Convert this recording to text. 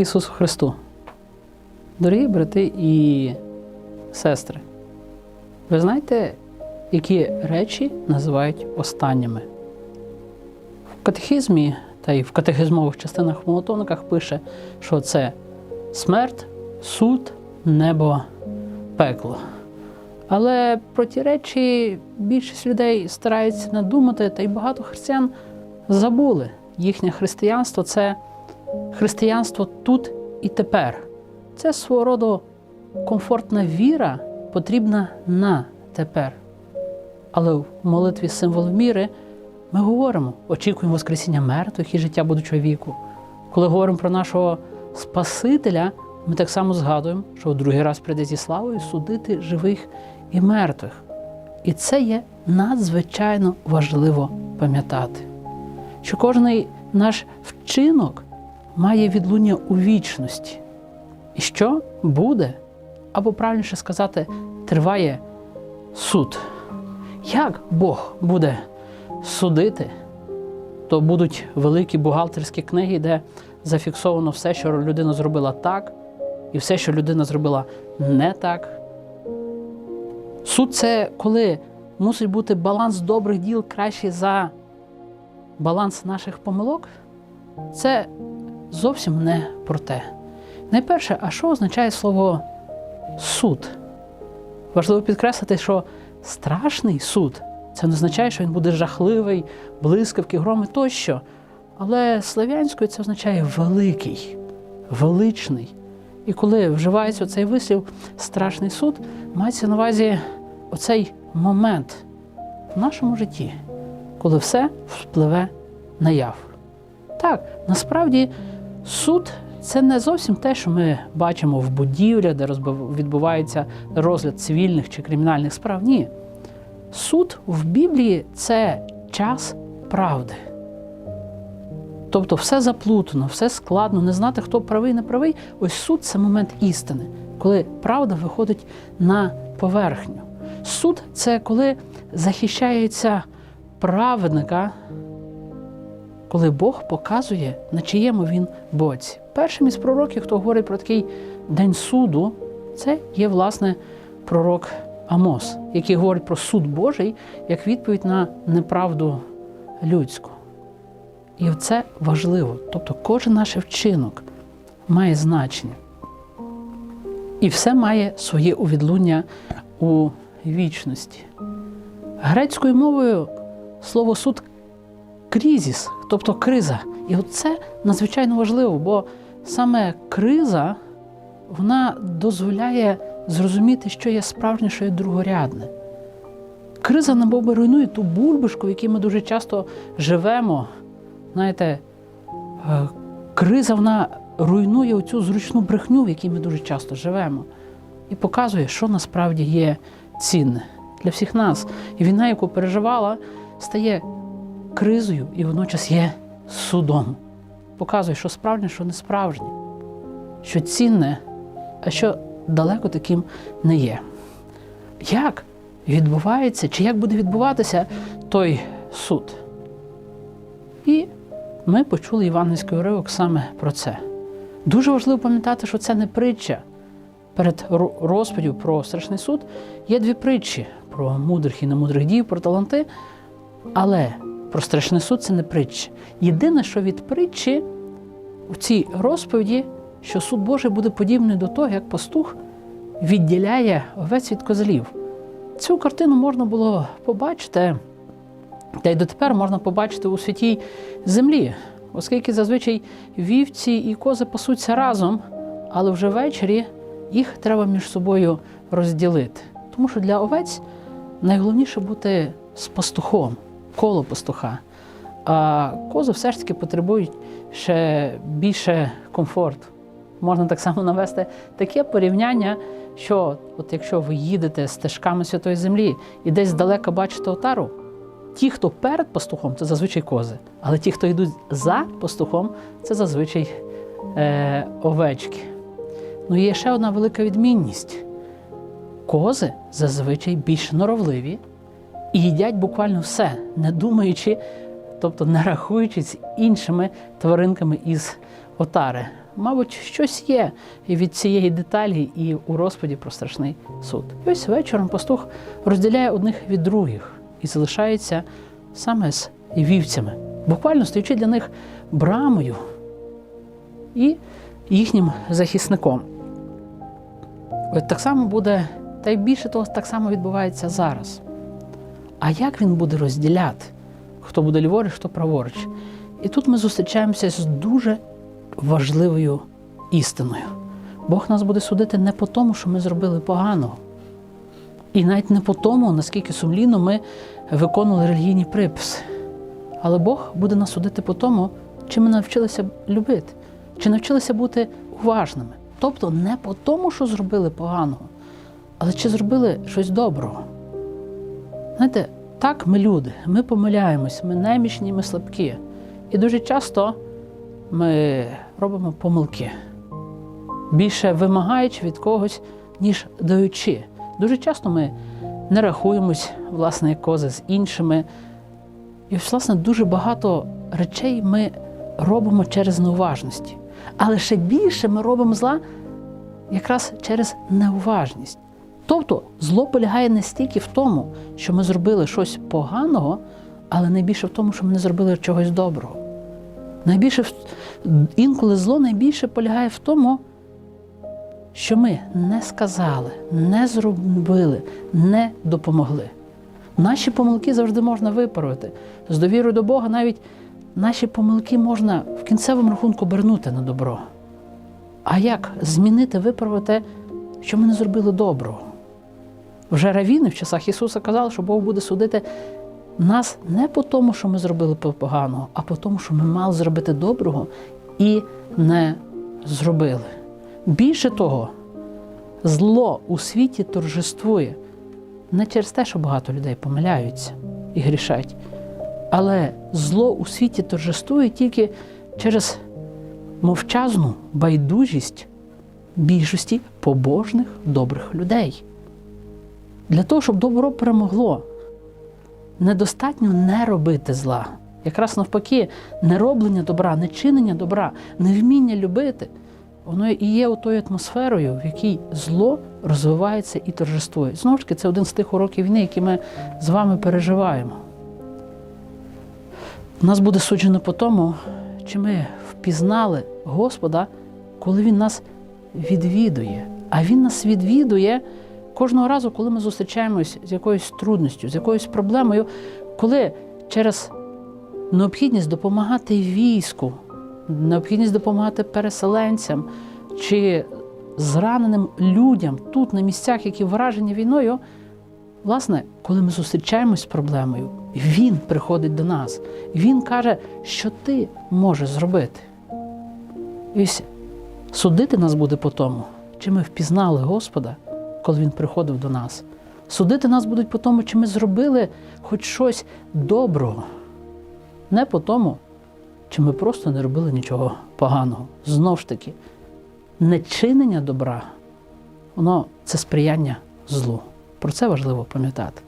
Ісусу Христу. Дорогі брати і сестри, ви знаєте, які речі називають останніми? В катехізмі та й в катехизмових частинах в молотовниках пише, що це смерть, суд, небо, пекло. Але про ті речі більшість людей стараються не думати, та й багато християн забули. Їхнє християнство це християнство тут і тепер. Це свого роду комфортна віра, потрібна на тепер. Але в молитві символ міри ми говоримо, очікуємо Воскресіння мертвих і життя будучого віку. Коли говоримо про нашого Спасителя, ми так само згадуємо, що в другий раз прийде зі славою судити живих і мертвих. І це є надзвичайно важливо пам'ятати, що кожний наш вчинок має відлуння у вічності. І що буде, або правильніше сказати, триває суд. Як Бог буде судити, то будуть великі бухгалтерські книги, де зафіксовано все, що людина зробила так, і все, що людина зробила не так. Суд це коли мусить бути баланс добрих діл кращий за баланс наших помилок. Це зовсім не про те. Найперше, а що означає слово суд? Важливо підкреслити, що страшний суд це не означає, що він буде жахливий, блискавки, громи тощо. Але слав'янською це означає великий, величний. І коли вживається цей вислів страшний суд, мається на увазі оцей момент в нашому житті, коли все впливе наяв. Так, насправді суд це не зовсім те, що ми бачимо в будівлях, де відбувається розгляд цивільних чи кримінальних справ. Ні. Суд в Біблії це час правди. Тобто все заплутано, все складно, не знати, хто правий, не правий. Ось суд це момент істини, коли правда виходить на поверхню. Суд це коли захищається праведника, коли Бог показує, на чиєму він боці. Першим із пророків, хто говорить про такий день суду, це є, власне, пророк Амос, який говорить про суд Божий як відповідь на неправду людську. І це важливо. Тобто кожен наш вчинок має значення. І все має своє увідлуння у вічності. Грецькою мовою слово суд крізіс, тобто криза. І це надзвичайно важливо, бо саме криза вона дозволяє зрозуміти, що є справжнє, що є другорядне. Криза набоби руйнує ту бульбашку, в якій ми дуже часто живемо. Знаєте, е, криза вона руйнує оцю зручну брехню, в якій ми дуже часто живемо, і показує, що насправді є цінне для всіх нас. І війна, яку переживала, стає кризою і водночас є судом. Показує, що справжнє, що не справжнє, що цінне, а що далеко таким не є. Як відбувається, чи як буде відбуватися той суд? І ми почули євангельський уривок саме про це. Дуже важливо пам'ятати, що це не притча. Перед ро- розповіддю про страшний суд є дві притчі про мудрих і немудрих дів, про таланти. Але про страшний суд це не притча. Єдине, що від притчі у цій розповіді, що суд Божий буде подібний до того, як пастух відділяє овець від козлів. Цю картину можна було побачити, та й дотепер можна побачити у святій землі, оскільки зазвичай вівці і кози пасуться разом, але вже ввечері їх треба між собою розділити. Тому що для овець найголовніше бути з пастухом, коло пастуха. А кози все ж таки потребують ще більше комфорту. Можна так само навести таке порівняння, що от якщо ви їдете стежками святої землі і десь здалека бачите отару, ті, хто перед пастухом, це зазвичай кози, але ті, хто йдуть за пастухом, це зазвичай е, овечки. Ну і є ще одна велика відмінність. Кози зазвичай більш норовливі і їдять буквально все, не думаючи, тобто не рахуючись іншими тваринками із отари. мабуть, щось є від цієї деталі, і у розповіді про страшний суд. І ось вечором пастух розділяє одних від других і залишається саме з вівцями, буквально стоячи для них брамою і їхнім захисником. От так само буде, та й більше того, так само відбувається зараз. А як він буде розділяти, хто буде ліворуч, хто праворуч? І тут ми зустрічаємося з дуже важливою істиною. Бог нас буде судити не по тому, що ми зробили поганого, і навіть не по тому, наскільки сумлінно ми виконували релігійні приписи. Але Бог буде нас судити по тому, чи ми навчилися любити, чи навчилися бути уважними. Тобто не по тому, що зробили поганого, але чи зробили щось доброго. Знаєте, так ми люди, ми помиляємось, ми немічні, ми слабкі. І дуже часто ми робимо помилки, більше вимагаючи від когось, ніж даючи. Дуже часто ми не рахуємось, власне, кози з іншими. І, власне, дуже багато речей ми робимо через неуважності. Але ще більше ми робимо зла якраз через неуважність. Тобто зло полягає не стільки в тому, що ми зробили щось поганого, але найбільше в тому, що ми не зробили чогось доброго. Найбільше інколи зло найбільше полягає в тому, що ми не сказали, не зробили, не допомогли. Наші помилки завжди можна виправити. З довірою до Бога навіть наші помилки можна в кінцевому рахунку обернути на добро. А як змінити, виправити, що ми не зробили доброго? Вже равіни в часах Ісуса казали, що Бог буде судити нас не по тому, що ми зробили поганого, а по тому, що ми мали зробити доброго і не зробили. Більше того, зло у світі торжествує не через те, що багато людей помиляються і грішать, але зло у світі торжествує тільки через мовчазну байдужість більшості побожних добрих людей. Для того, щоб добро перемогло, недостатньо не робити зла. Якраз навпаки, нероблення добра, нечинення добра, невміння любити, воно і є тою атмосферою, в якій зло розвивається і торжествує. Знову ж таки, це один з тих уроків війни, які ми з вами переживаємо. Нас буде суджено по тому, чи ми впізнали Господа, коли Він нас відвідує. А Він нас відвідує кожного разу, коли ми зустрічаємось з якоюсь трудністю, з якоюсь проблемою, коли через необхідність допомагати війську, необхідність допомагати переселенцям чи зраненим людям тут, на місцях, які вражені війною, власне, коли ми зустрічаємось з проблемою, він приходить до нас. Він каже, що ти можеш зробити. І ось судити нас буде по тому, чи ми впізнали Господа, коли Він приходив до нас. Судити нас будуть по тому, чи ми зробили хоч щось доброго, не по тому, чи ми просто не робили нічого поганого. Знову ж таки, нечинення добра, воно це сприяння злу. Про це важливо пам'ятати.